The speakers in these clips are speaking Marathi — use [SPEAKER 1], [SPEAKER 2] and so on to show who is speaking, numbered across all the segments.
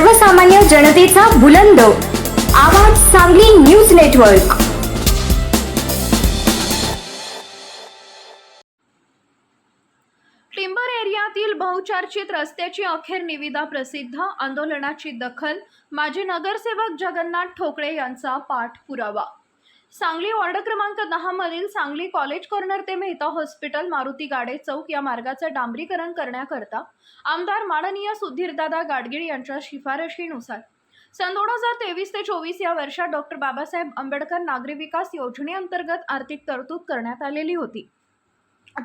[SPEAKER 1] सर्वसामान्य जनतेचा बुलंद. आवाज सांगली न्यूज नेटवर्क.
[SPEAKER 2] टिंबर एरियातील बहुचर्चित रस्त्याची अखेर निविदा प्रसिद्ध आंदोलनाची दखल माजी नगरसेवक जगन्नाथ ठोकळे यांचा पाठपुरावा. सांगली वॉर्ड क्रमांक दहा मधील सांगली कॉलेज कॉर्नर ते मेहता हॉस्पिटल मारुती गाडे चौक या मार्गाचं डांबरीकरण करण्याकरता आमदार माननीय सुधीरदादा गाडगीळ यांच्या शिफारशीनुसार. सन दोन हजार तेवीस ते चोवीस या वर्षात डॉक्टर बाबासाहेब आंबेडकर नागरी विकास योजनेअंतर्गत आर्थिक तरतूद करण्यात आलेली होती.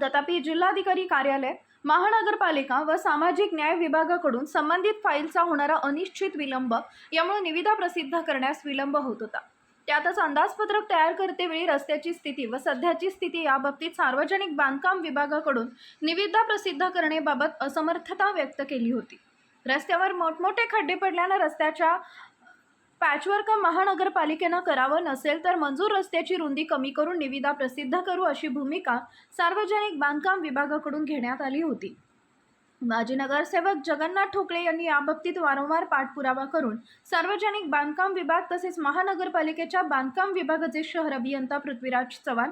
[SPEAKER 2] तथापि जिल्हाधिकारी कार्यालय महानगरपालिका व सामाजिक न्याय विभागाकडून संबंधित फाईलचा होणारा अनिश्चित विलंब यामुळे निविदा प्रसिद्ध करण्यास विलंब होत होता. त्यातच अंदाजपत्रक तयार करतेवेळी रस्त्याची स्थिती व सध्याची स्थिती याबाबतीत सार्वजनिक बांधकाम विभागाकडून निविदा प्रसिद्ध करण्याबाबत असमर्थता व्यक्त केली होती. रस्त्यावर मोठमोठे खड्डे पडल्यानं रस्त्याच्या पॅचवर्क महानगरपालिकेनं करावं नसेल तर मंजूर रस्त्याची रुंदी कमी करून निविदा प्रसिद्ध करू अशी भूमिका सार्वजनिक बांधकाम विभागाकडून घेण्यात आली होती. माजी नगरसेवक जगन्नाथ ठोकळे यांनी याबाबतीत वारंवार पाठपुरावा करून सार्वजनिक बांधकाम विभाग तसेच महानगरपालिकेच्या बांधकाम विभागाचे शहर अभियंता पृथ्वीराज चव्हाण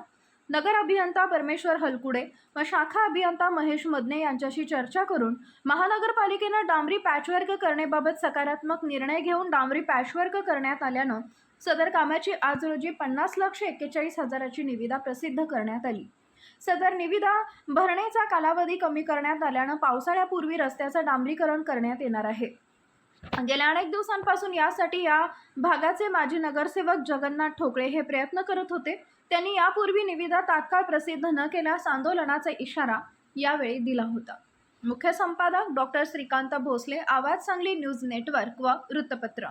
[SPEAKER 2] नगर अभियंता परमेश्वर हलकुडे व शाखा अभियंता महेश मदने यांच्याशी चर्चा करून महानगरपालिकेनं डांबरी पॅचवर्क करण्याबाबत सकारात्मक निर्णय घेऊन डांबरी पॅचवर्क करण्यात आल्यानं सदर कामाची आज रोजी पन्नास लक्ष एक्केचाळीस हजाराची निविदा प्रसिद्ध करण्यात आली. सदर निविदा भरण्याचा कालावधी कमी करण्यात आल्यानं पावसाळ्यापूर्वी रस्त्याचं डांबरीकरण करण्यात येणार आहे. गेल्या अनेक दिवसांपासून यासाठी या भागाचे माजी नगरसेवक जगन्नाथ ठोकळे हे प्रयत्न करत होते. त्यांनी यापूर्वी निविदा तात्काळ प्रसिद्ध न केल्यास आंदोलनाचा इशारा यावेळी दिला होता. मुख्य संपादक डॉक्टर श्रीकांत भोसले आवाज सांगली न्यूज नेटवर्क व वृत्तपत्र.